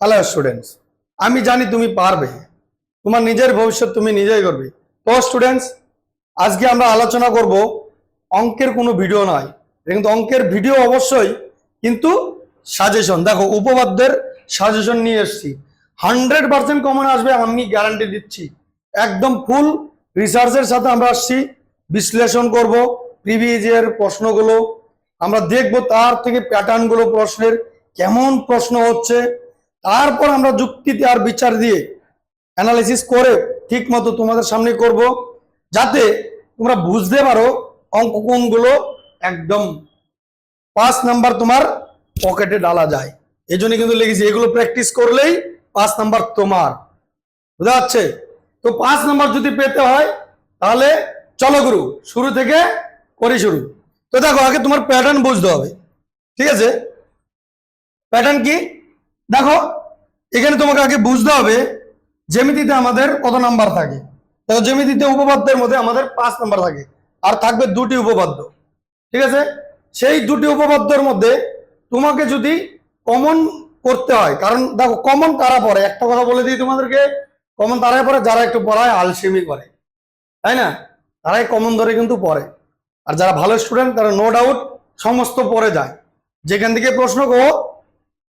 Hello students আমি জানি তুমি পারবে। তোমার নিজের ভবিষ্যৎ তুমি নিজেই করবে। তো স্টুডেন্টস আজকে আমরা আলোচনা করব অঙ্কের কোনো ভিডিও নয়। কিন্তু অঙ্কের ভিডিও অবশ্যই, কিন্তু সাজেশন দেখো, উপপাদ্যের সাজেশন নিয়ে এসেছি। হান্ড্রেড পার্সেন্ট কমন আসবে, আমি গ্যারান্টি দিচ্ছি। একদম ফুল রিসার্চের সাথে আমরা আসছি, বিশ্লেষণ করব প্রিভিয়াস প্রশ্নগুলো। আমরা দেখব তার থেকে প্যাটার্নগুলো প্রশ্নের কেমন প্রশ্ন হচ্ছে। তারপর আমরা যুক্তিতে আর বিচার দিয়ে অ্যানালিসিস করে ঠিক মতো তোমাদের সামনে করব, যাতে তোমরা বুঝতে পারো অঙ্ক কোনগুলো একদম পাঁচ নাম্বার তোমার পকেটে ডালা যায়। এই জন্য কিন্তু লিখেছি, এগুলো প্র্যাকটিস করলেই পাঁচ নাম্বার তোমার। বুঝা যাচ্ছে? তো পাঁচ নাম্বার যদি পেতে হয়, তাহলে চলো গুরু, শুরু থেকে করি শুরু। তো দেখো, আগে তোমার প্যাটার্ন বুঝতে হবে। ঠিক আছে? প্যাটার্ন কি? দেখো, এখানে তোমাকে আগে বুঝতে হবে, জ্যামিতিতে আমাদের কত নাম্বার থাকে। দেখো, জ্যামিতিতে উপপাদ্যের মধ্যে আমাদের পাঁচ নাম্বার থাকে, আর থাকবে দুটি উপপাদ্য, ঠিক আছে? সেই দুটি উপপাদ্যের মধ্যে তোমাকে যদি কমন করতে হয়, কারণ দেখো কমন তারা পড়ে? একটা কথা বলে দিই তোমাদেরকে কমন তারাই পড়ে, যারা একটু পড়ায় আলসেমি করে, তাই না? তারাই কমন ধরে কিন্তু পড়ে। আর যারা ভালো স্টুডেন্ট তারা নো ডাউট সমস্ত পড়ে যায়। যেখান থেকে প্রশ্ন কো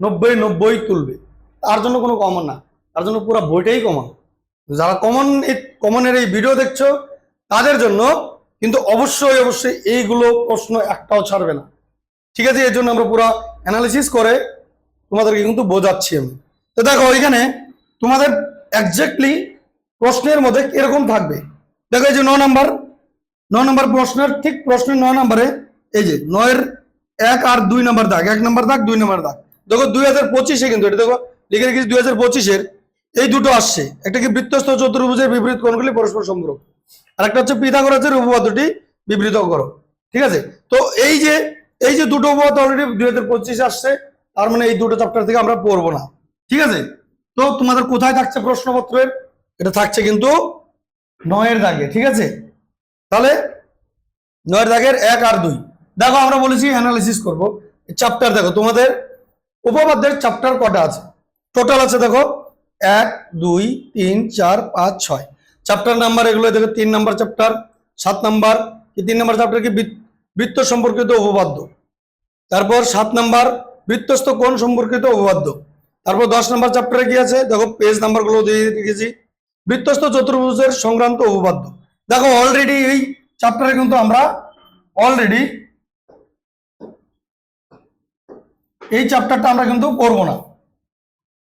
নব্বই নব্বই তুলবে। তার জন্য কোনো কমন না। তার জন্য পুরো বইটাই কমন যারা কমন এই কমনের এই ভিডিও দেখছ, তাদের জন্য কিন্তু অবশ্যই অবশ্যই এইগুলো প্রশ্ন একটাও ছাড়বে না। ঠিক আছে এর জন্য আমরা পুরো অ্যানালিসিস করে তোমাদেরকে কিন্তু বোঝাচ্ছি আমি। তো দেখো, এখানে তোমাদের একজাক্টলি প্রশ্নের মধ্যে এরকম থাকবে? দেখো, এই যে ন নাম্বার। ন নম্বর প্রশ্নের, ঠিক প্রশ্নের ন নাম্বারে এই যে, নয়ের এক আর দুই নাম্বার দাগ। এক নম্বর দাগ, দুই নাম্বার দাগ। দেখো দুই হাজার পঁচিশে কিন্তু এটা দেখো, লিখে রেখেছি দুই হাজার পঁচিশের। এই দুটো আসছে। একটা কি বৃত্তস্থ চতুর্ভুজের বিপরীত কোণগুলি পরস্পর সম্পর্ক আর একটা হচ্ছে পিথাগোরাসের উপপাদ্যটি বিবৃত করো। ঠিক আছে? তো এই যে এই যে দুটো উপপাদ্য অলরেডি দুই হাজার পঁচিশে আসছে, তার মানে এই দুটো চ্যাপ্টার থেকে আমরা পড়ব না। ঠিক আছে? তো তোমাদের কোথায় থাকছে প্রশ্নপত্রের? এটা থাকছে কিন্তু নয়ের দাগে। ঠিক আছে? তাহলে নয়ের দাগের এক আর দুই। দেখো আমরা বলেছি অ্যানালিসিস করব। চ্যাপ্টার দেখো, তোমাদের উপপাদ্যের চ্যাপ্টার কটা আছে? টোটাল আছে দেখো, এক, দুই, তিন, চার, পাঁচ, ছয়। চ্যাপ্টার নাম্বার এগুলো দেখো, তিন নাম্বার চ্যাপ্টার সাত নাম্বার কি তিন নাম্বার চ্যাপ্টার কি বৃত্ত- সম্পর্কিত উপপাদ্য। তারপর সাত নাম্বার বৃত্তস্থ কোণ সম্পর্কিত উপপাদ্য। তারপর দশ নাম্বার চ্যাপ্টারে কি আছে? দেখো পেজ নাম্বারগুলো দিয়ে রেখেছি। বৃত্তস্থ চতুর্ভুজের সংক্রান্ত উপপাদ্য। দেখো অলরেডি এই চ্যাপ্টারে কিন্তু আমরা অলরেডি এই চ্যাপ্টারটা আমরা কিন্তু করব না।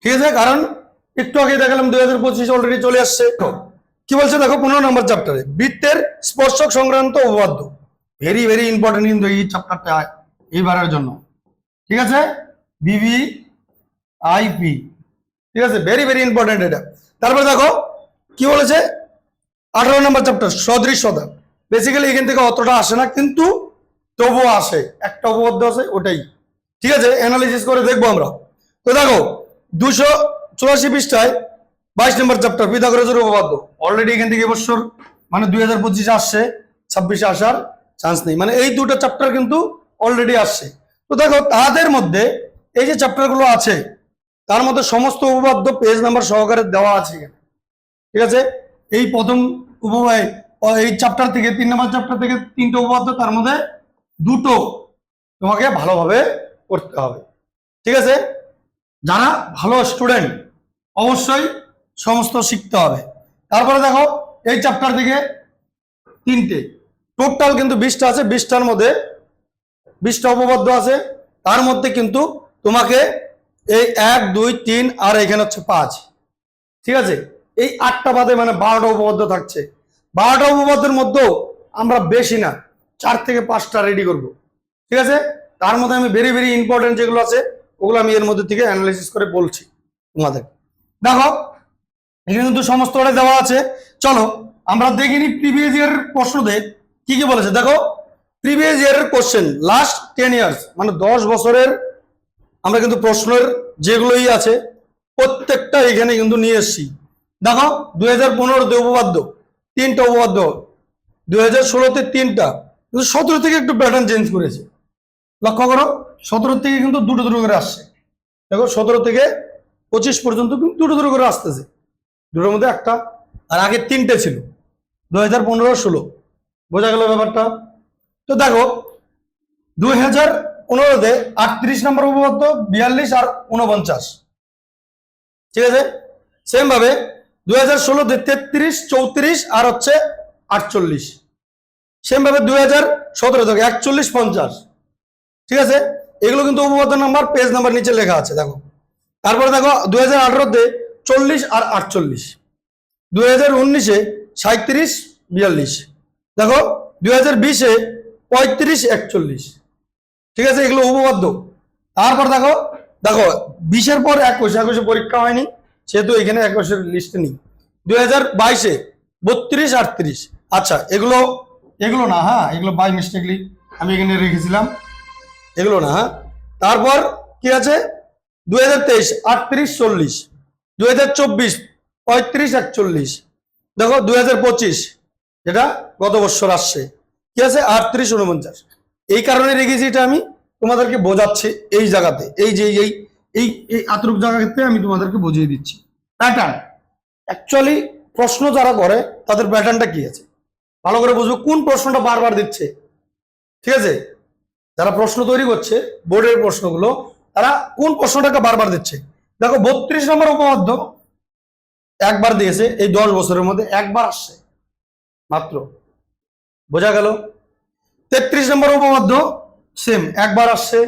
ঠিক আছে? কারণ একটু আগে দেখালাম দুই হাজার পঁচিশ অলরেডি চলে আসছে। কি বলছে দেখো? পনেরো নম্বর চ্যাপ্টারে বৃত্তের স্পর্শক সংক্রান্ত উপপাদ্য। ভেরি ভেরি ইম্পর্টেন্ট কিন্তু এই চ্যাপ্টারটা এইবারের জন্য। ঠিক আছে? বিবি আইপি ঠিক আছে? ভেরি ভেরি ইম্পর্টেন্ট এটা। তারপরে দেখো, কি বলেছে? আঠারো নম্বর চ্যাপ্টার সদৃশ্যতা বেসিক্যালি এখান থেকে অতটা আসে না, কিন্তু তবুও আসে। একটা উপপাদ্য আছে, ওটাই। ঠিক আছে অ্যানালিসিস করে দেখব আমরা। তো দেখো, দুশো চুরাশি পৃষ্ঠায় বাইশ নম্বর চ্যাপ্টার পিথাগোরাসের উপপাদ্য। অলরেডি এখান থেকে এবছর মানে দুই হাজার পঁচিশে আসছে, ছাব্বিশে আসার চান্স নেই। মানে এই দুটো চ্যাপ্টার কিন্তু অলরেডি আসছে। তো দেখো, তাদের মধ্যে এই যে চ্যাপ্টারগুলো আছে, তার মধ্যে সমস্ত উপপাদ্য পেজ নাম্বার সহকারে দেওয়া আছে ঠিক আছে? এই প্রথম উপবায় এই চ্যাপ্টার থেকে, তিন নম্বর চ্যাপ্টার থেকে তিনটে উপপাদ্য তার মধ্যে দুটো তোমাকে ভালোভাবে করতে হবে। ঠিক আছে? যারা ভালো স্টুডেন্ট অবশ্যই সমস্ত শিখতে হবে। তারপরে দেখো, এই চ্যাপ্টার থেকে তিনটে। টোটাল কিন্তু বিশটা আছে। বিশটার মধ্যে বিশটা উপপাদ্য আছে। তার মধ্যে কিন্তু তোমাকে এই এক, দুই, তিন আর এখানে হচ্ছে পাঁচ। ঠিক আছে? এই আটটা বাদে মানে বারোটা উপপাদ্য থাকছে। বারোটা উপপাদ্যের মধ্যেও আমরা বেশি না। চার থেকে পাঁচটা রেডি করব। ঠিক আছে? তার মধ্যে আমি ভেরি ভেরি ইম্পর্টেন্ট যেগুলো আছে, ওগুলো আমি এর মধ্যে থেকে অ্যানালাইসিস করে বলছি তোমাদের। দেখো, এখানে কিন্তু সমস্তটা দেওয়া আছে। চলো, আমরা দেখিনি প্রিভিয়াস ইয়ার প্রশ্নতে কি কি বলেছে। দেখো প্রিভিয়াস ইয়ারের কোশ্চেন লাস্ট টেন ইয়ার্স মানে দশ বছরের আমরা কিন্তু প্রশ্নের যেগুলোই আছে, প্রত্যেকটা এখানে কিন্তু নিয়ে এসেছি। দেখো, দুই হাজার পনেরোতে উপপাদ্য, তিনটা উপপাদ্য, দুই হাজার ষোলোতে তিনটা, কিন্তু সতেরো থেকে একটু প্যাটার্ন চেঞ্জ করেছে। লক্ষ্য করো, সতেরো থেকে কিন্তু দুটো দুটো করে আসছে। দেখো, সতেরো থেকে পঁচিশ পর্যন্ত কিন্তু দুটো দুটো করে আসতেছে। দুটোর মধ্যে একটা, আর আগে তিনটে ছিল দু হাজার পনেরো ষোলো। বোঝা গেল ব্যাপারটা? তো দেখো, দুই হাজার পনেরোতে আটত্রিশ নম্বর উপপাদ্য, বিয়াল্লিশ আর উনপঞ্চাশ। ঠিক আছে? সেম ভাবে দুই হাজার ষোলোতে তেত্রিশ, চৌত্রিশ আর হচ্ছে আটচল্লিশ। সেম ভাবে দুই হাজার সতেরো থেকে একচল্লিশ, পঞ্চাশ। ঠিক আছে? এগুলো কিন্তু উপপাদ্য নাম্বার পেজ নাম্বার নিচে লেখা আছে, দেখো। তারপরে দেখো, দুই হাজার আঠারোতে চল্লিশ আর আটচল্লিশ। দুই হাজার উনিশে সাঁত্রিশ বিয়াল্লিশ। দেখো, দুই হাজার বিশে পঁয়ত্রিশ, একচল্লিশ। ঠিক আছে, এগুলো উপপাদ্য। তারপর দেখো দেখো, বিশের পর একুশ, একুশে পরীক্ষা হয়নি, সেহেতু এখানে একুশের লিস্টে নেই। দুই হাজার বাইশে বত্রিশ, আটত্রিশ। আচ্ছা এগুলো এগুলো না হ্যাঁ এগুলো বাই মিস্টেকলি আমি এখানে রেখেছিলাম। এগুলো না হ্যাঁ? তারপর কি আছে? দুই হাজার তেইশ, আটত্রিশ, চল্লিশ। দুই হাজার চব্বিশ, পঁয়ত্রিশ, একচল্লিশ। দেখো দুই হাজার পঁচিশ, যেটা গত বছর আসছে। কি আছে? আটত্রিশ উনপঞ্চাশ এই কারণে রেখেছি এটা আমি তোমাদেরকে বোঝাচ্ছি এই জায়গাতে। এই যে, এই এই এই আতরুক জায়গাতে আমি তোমাদেরকে বুঝিয়ে দিচ্ছি। প্যাটার্ন অ্যাকচুয়ালি প্রশ্ন যারা করে, তাদের প্যাটার্নটা কি আছে? ভালো করে বুঝব কোন প্রশ্নটা বারবার দিচ্ছে? ঠিক আছে? যারা প্রশ্ন তৈরি করছে, বোর্ডের প্রশ্নগুলো, তারা কোন প্রশ্নটাকে বারবার দিচ্ছে? দেখো, বত্রিশ নম্বর উপপাদ্য একবার দিয়েছে, এই দশ বছরের মধ্যে একবার আসছে। মাত্র। বোঝা গেল? তেত্রিশ নম্বর উপপাদ্য সেম একবার আসছে।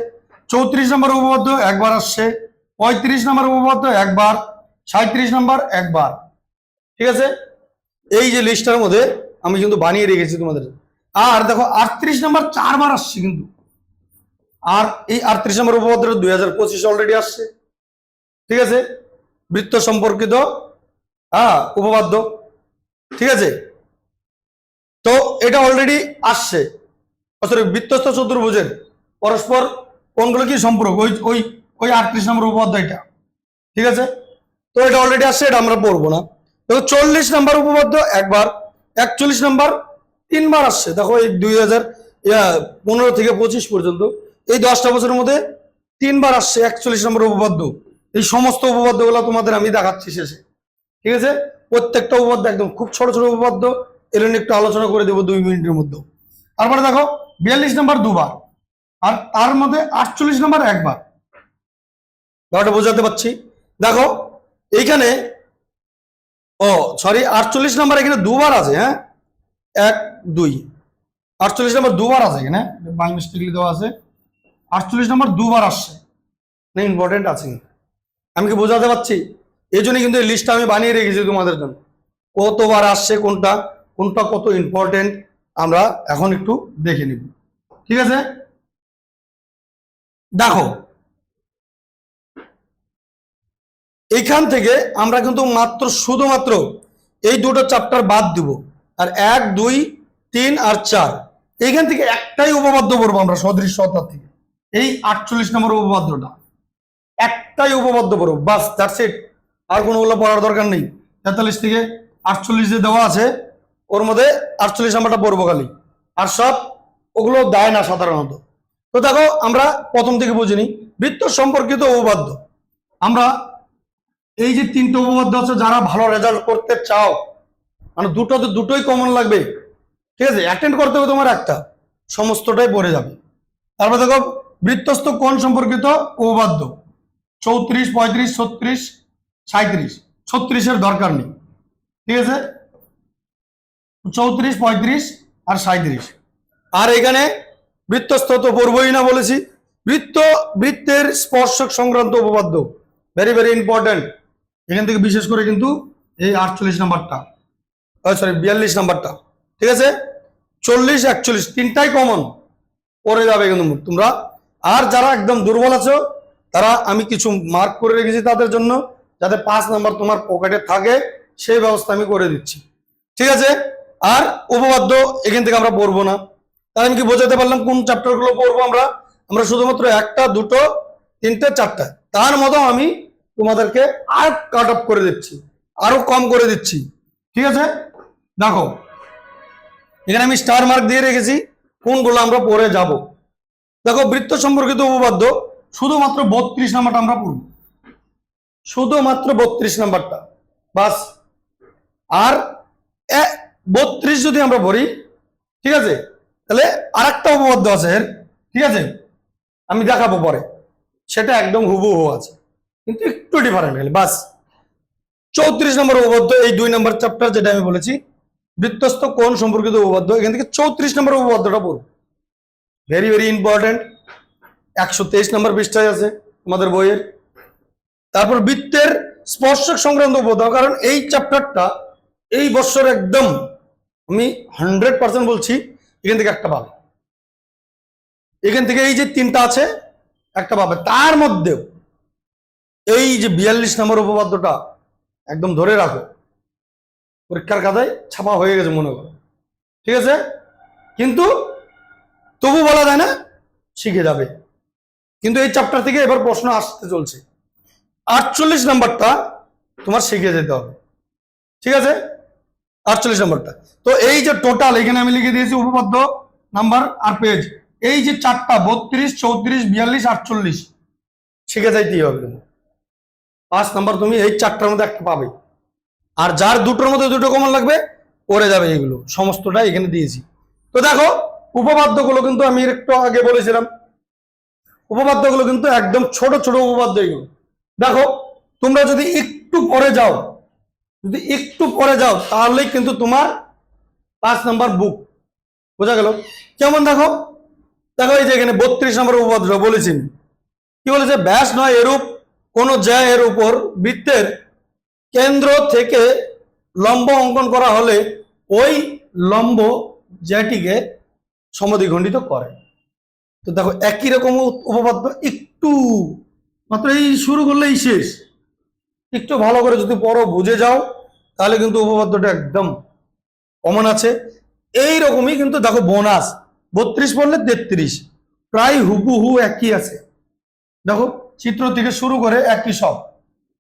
চৌত্রিশ নম্বর উপপাদ্য একবার আসছে। পঁয়ত্রিশ নম্বর উপপাদ্য একবার। সাঁত্রিশ নম্বর, একবার। ঠিক আছে? এই যে লিস্টটার মধ্যে আমি কিন্তু বানিয়ে রেখেছি তোমাদের। আর দেখো, আটত্রিশ নম্বর চারবার আসছে কিন্তু। আর এই আটত্রিশ নম্বর উপপাদ্য দুই হাজার পঁচিশ অলরেডি আসছে। ঠিক আছে? বৃত্ত সম্পর্কিত হ্যাঁ উপপাদ্য। ঠিক আছে? তো এটা অলরেডি আসছে। সরি বৃত্তস্থ চতুর্ভুজের পরস্পর কোনগুলো কি সম্পর্ক? ওই ওই ওই আটত্রিশ নম্বর উপপাদ্য এটা। ঠিক আছে? তো এটা অলরেডি আসছে, এটা আমরা পড়ব না। দেখো, চল্লিশ নম্বর উপপাদ্য একবার, একচল্লিশ নম্বর তিনবার আসছে। দেখো, এই দুই হাজার পনেরো থেকে পঁচিশ পর্যন্ত। এই দশটা বছরের মধ্যে তিনবার আসছে একচল্লিশ নম্বর উপপাদ্য। এই সমস্ত উপপাদ্যগুলো তোমাদের আমি দেখাচ্ছি শেষে। ঠিক আছে? প্রত্যেকটা উপপাদ্য একদম খুব ছোট ছোট উপপাদ্য। এর নিয়ে একটু আলোচনা করে দেবো দুই মিনিটের মধ্যে তারপরে দেখো, বিয়াল্লিশ নম্বর দুবার। আর তার মধ্যে আটচল্লিশ নম্বর একবার। ব্যাপারটা বোঝাতে পারছি? দেখো, এইখানে, ও সরি আটচল্লিশ নম্বর এখানে দুবার আছে হ্যাঁ? এক, দুই। আটচল্লিশ নম্বর দুবার আছে এখানে বাই মিস্টেকলি দেওয়া আছে। আটচল্লিশ নম্বর দুবার আসছে। না ইম্পর্টেন্ট আছে। আমি কি বোঝাতে পারছি? এই জন্য কিন্তু এই লিস্টটা আমি বানিয়ে রেখেছি তোমাদের জন্য। কতবার আসছে, কোনটা কোনটা কত ইম্পর্টেন্ট আমরা এখন একটু দেখে নিব। ঠিক আছে? দেখো। এইখান থেকে আমরা কিন্তু মাত্র, শুধুমাত্র এই দুটো চ্যাপ্টার বাদ দিব। আর এক, দুই, তিন আর চার। এইখান থেকে একটাই উপপাদ্য পড়ব আমরা সদৃশ্যতার থেকে। এই আটচল্লিশ নম্বর উপপাদ্যটা। একটাই উপপাদ্য পড়ো, বাস দ্যাটস ইট আর কোনোগুলো পড়ার দরকার নেই। তেতাল্লিশ থেকে আটচল্লিশ যে দেওয়া আছে, ওর মধ্যে আটচল্লিশ নাম্বারটা পড়ব খালি। আর সব, ওগুলো দেয় না সাধারণত। তো দেখো, আমরা প্রথম থেকে বুঝিনি, বৃত্ত সম্পর্কিত উপপাদ্য। আমরা এই যে তিনটে উপপাদ্য আছে, যারা ভালো রেজাল্ট করতে চাও মানে দুটো তো দুটোই কমন লাগবে। ঠিক আছে অ্যাটেন্ড করতে হবে তোমার একটা। সমস্তটাই পড়ে যাবে। তারপর দেখো বৃত্তস্থ কোণ সম্পর্কিত উপপাদ্য। চৌত্রিশ, পঁয়ত্রিশ, ছত্রিশ সাঁত্রিশ ছত্রিশের দরকার নেই। ঠিক আছে? চৌত্রিশ, পঁয়ত্রিশ আর সাঁত্রিশ আর এখানে বৃত্তস্থ তো পড়বই না বলেছি। বৃত্ত, বৃত্তের স্পর্শক সংক্রান্ত উপপাদ্য। ভেরি ভেরি ইম্পর্টেন্ট এখান থেকে বিশেষ করে কিন্তু এই আটচল্লিশ নাম্বারটা। সরি বিয়াল্লিশ নাম্বারটা। ঠিক আছে? চল্লিশ, একচল্লিশ, তিনটাই কমন পরে যাবে কিন্তু তোমরা। আর যারা একদম দুর্বল আছো, তারা আমি কিছু মার্ক করে রেখেছি তাদের জন্য, যাতে পাঁচ নাম্বার তোমার পকেটে থাকে, সেই ব্যবস্থা আমি করে দিচ্ছি। ঠিক আছে? আর উপপাদ্য এখান থেকে আমরা পড়ব না। তাহলে আমি কি বোঝাতে পারলাম কোন চ্যাপ্টারগুলো পড়ব আমরা? আমরা শুধুমাত্র একটা, দুটো, তিনটে, চারটা। তার মতো আমি তোমাদেরকে আর কাট অফ করে দিচ্ছি, আরও কম করে দিচ্ছি। ঠিক আছে? দেখো, এখানে আমি স্টার মার্ক দিয়ে রেখেছি, কোনগুলো আমরা পড়ে যাব। দেখো, বৃত্ত সম্পর্কিত উপপাদ্য শুধুমাত্র বত্রিশ নাম্বারটা আমরা পড়ব। শুধুমাত্র বত্রিশ নাম্বারটা। বাস, আর বত্রিশ যদি আমরা পড়ি, ঠিক আছে? তাহলে আর একটা উপপাদ্য আছে এর, ঠিক আছে? আমি দেখাবো পরে। সেটা একদম হুবহু আছে, কিন্তু একটু ডিফারেন্ট গেলে বাস। চৌত্রিশ নম্বর উপপাদ্য, এই দুই নম্বর চ্যাপ্টার যেটা আমি বলেছি, বৃত্তস্থ কোন সম্পর্কিত উপপাদ্য, এখান থেকে চৌত্রিশ নম্বর উপপাদ্যটা পড়ব। ভেরি ভেরি ইম্পর্টেন্ট একশো তেইশ নম্বর পৃষ্ঠায় আছে আমাদের বইয়ের। তারপর বৃত্তের স্পর্শক সংক্রান্ত উপপাদ্য, কারণ এই চ্যাপ্টারটা এই বছর একদম আমি হান্ড্রেড পার্সেন্ট বলছি, এখান থেকে একটা পাবে। এখান থেকে এই যে তিনটা আছে, একটা পাবে। তার মধ্যেও এই যে বিয়াল্লিশ নম্বর উপপাদ্যটা একদম ধরে রাখো। পরীক্ষার খাতায় ছাপা হয়ে গেছে মনে করো। ঠিক আছে? কিন্তু তবু বলা যায় না, শিখে যাবে। কিন্তু এই চ্যাপ্টার থেকে এবার প্রশ্ন আসতে চলছে। আটচল্লিশ নাম্বারটা তোমার শিখে যেতে হবে। ঠিক আছে? আটচল্লিশ নাম্বারটা। তো এই যে টোটাল এখানে আমি লিখে দিয়েছি উপপাদ্য নাম্বার আর পেজ এই যে চারটা, বত্রিশ, চৌত্রিশ, বিয়াল্লিশ, আটচল্লিশ, শিখে যাইতেই হবে পাঁচ নাম্বার তুমি এই চারটার মধ্যে একটা পাবে। আর যার দুটোর মধ্যে দুটো কমন লাগবে করে যাবে এগুলো। সমস্তটা এখানে দিয়েছি। তো দেখো উপপাদ্যগুলো কিন্তু আমি একটু আগে বলেছিলাম। উপপাদ্যগুলো কিন্তু একদম ছোট ছোট উপপাদ্য এগুলো। দেখো, তোমরা যদি একটু পরে যাও, যদি একটু পরে যাও, তাহলেই কিন্তু তোমার পাঁচ নাম্বার বুক বোঝা গেল? কেমন দেখো? দেখো এই যে এখানে বত্রিশ নম্বর উপপাদ্য বলেছি। কি বলেছে? ব্যাস নয় এরূপ, কোন এর উপর বৃত্তের কেন্দ্র থেকে লম্ব অঙ্কন করা হলে ওই লম্ব জ্যাটিকে সমদ্বিখণ্ডিত করে। তো দেখো, একই রকম উপ- উপপাদ্য একটু, মাত্র এই শুরু করলেই শেষ। একটু ভালো করে যদি পড়ো, বুঝে যাও, তাহলে কিন্তু উপপাদ্যটা একদম কমন আছে। এই রকমই কিন্তু দেখো বোনাস, বত্রিশ পড়লে তেত্রিশ, প্রায় হুবহু একই আছে। দেখো, চিত্র থেকে শুরু করে একই সব।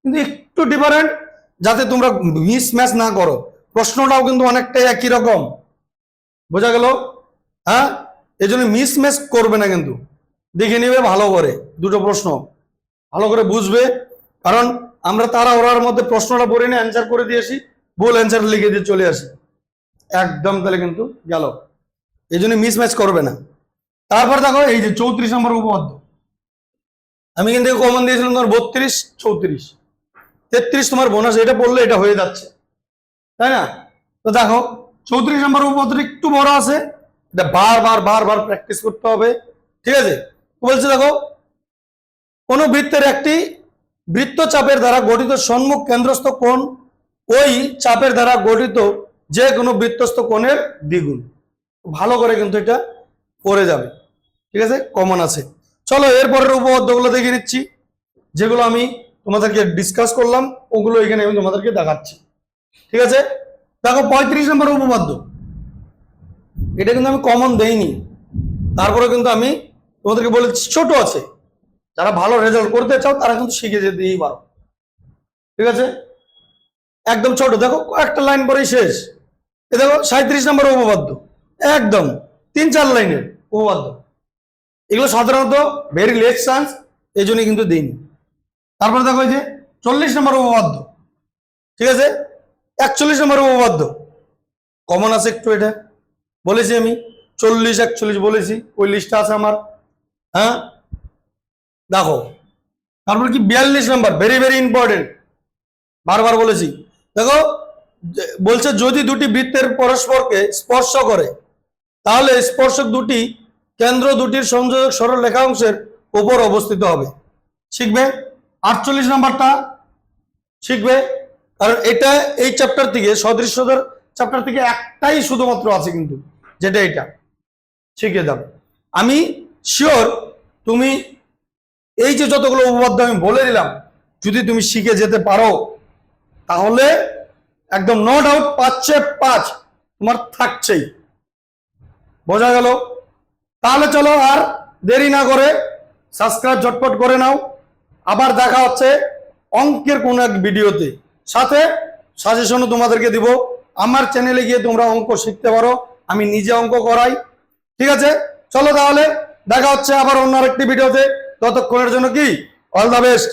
কিন্তু একটু ডিফারেন্ট যাতে তোমরা মিস ম্যাচ না করো। প্রশ্নটাও কিন্তু অনেকটাই একই রকম। বোঝা গেল? হ্যাঁ? এই জন্য মিস ম্যাচ করবে না কিন্তু। দেখে নিবে, ভালো করে। দুটো প্রশ্ন। ভালো করে বুঝবে। কারণ আমরা তারা ওরার মধ্যে প্রশ্নটা পড়ে নিয়ে অ্যান্সার করে দিয়েছি ভুল অ্যান্সার লিখে দিয়ে চলে আসি। একদম তাহলে কিন্তু গেল। এই জন্য মিস ম্যাচ করবে না। তারপর দেখো, এই যে চৌত্রিশ নম্বর উপপাদ্য। আমি কিন্তু কমন দিয়েছিলাম তোমার বত্রিশ, চৌত্রিশ। তেত্রিশ তোমার বোনাস এটা পড়লে এটা হয়ে যাচ্ছে। তাই না? তো দেখো, চৌত্রিশ নম্বর উপপাদ্যটা একটু বড় আছে। এটা বারবার বারবার প্র্যাকটিস করতে হবে। ঠিক আছে? বলছে দেখো? কোন বৃত্তের একটি বৃত্তচাপের দ্বারা গঠিত সম্মুখ কেন্দ্রস্থ কোণ ওই চাপের দ্বারা গঠিত যে কোনো বৃত্তস্থ কোণের দ্বিগুণ। ভালো করে কিন্তু এটা করে যাবে। ঠিক আছে? কমন আছে। চলো, এরপরের উপপাদ্যগুলো দেখে নিচ্ছি, যেগুলো আমি তোমাদেরকে ডিসকাস করলাম, ওগুলো এখানে আমি তোমাদেরকে দেখাচ্ছি। ঠিক আছে? দেখো, পঁয়ত্রিশ নম্বর উপপাদ্য। এটা কিন্তু আমি কমন দেইনি। তারপরে কিন্তু আমি তোমাদেরকে বলেছি ছোট আছে। যারা ভালো রেজাল্ট করতে চাও, তারা কিন্তু শিখে যেতেই পারো। ঠিক আছে? একদম ছোট। দেখো একটা লাইন পরেই শেষ। এ দেখো সাঁত্রিশ নম্বর উপপাদ্য। একদম তিন চার লাইনের উপপাদ্য। এগুলো সাধারণত ভেরি লেস চান্স এই জন্যই কিন্তু দিইনি। তারপরে দেখো যে, চল্লিশ নম্বর উপপাদ্য। ঠিক আছে? একচল্লিশ নম্বর উপপাদ্য। কমন আছে একটু এটা। বলেছি আমি, চল্লিশ, একচল্লিশ বলেছি, ওই লিস্টটা আছে আমার। হ্যাঁ? দেখো, তারপর কি বিয়াল্লিশ নাম্বার ভেরি ভেরি ইম্পর্টেন্ট বারবার বলেছি। দেখো বলছে যদি দুটি বৃত্তের পরস্পরকে স্পর্শ করে, তাহলে স্পর্শক দুটি কেন্দ্র দুটির সংযোজক সরল রেখাংশের উপর অবস্থিত হবে। শিখবে? আটচল্লিশ নাম্বারটা শিখবে? কারণ এটা এই চ্যাপ্টার থেকে সদৃশ্যদের চ্যাপ্টার থেকে একটাই শুধুমাত্র আছে কিন্তু। যেটা এটা। শিখে যাবে আমি শিওর তুমি এই যে যতগুলো উপপাদ্য আমি বলে দিলাম, যদি তুমি শিখে যেতে পারো, তাহলে একদম নো ডাউট পাচ্ছে, পাঁচ, তোমার থাকছেই। বোঝা গেল? তাহলে চলো আর দেরি না করে সাবস্ক্রাইব ঝটপট করে নাও। আবার দেখা হচ্ছে অঙ্কের কোন এক ভিডিওতে। সাথে সাজেশনও তোমাদেরকে দিব। আমার চ্যানেলে গিয়ে তোমরা অঙ্ক শিখতে পারো। আমি নিজে অঙ্ক করাই। ঠিক আছে? চলো তাহলে, দেখা হচ্ছে আবার অন্য আরেকটি ভিডিওতে। ততক্ষণের জন্য কি? All the best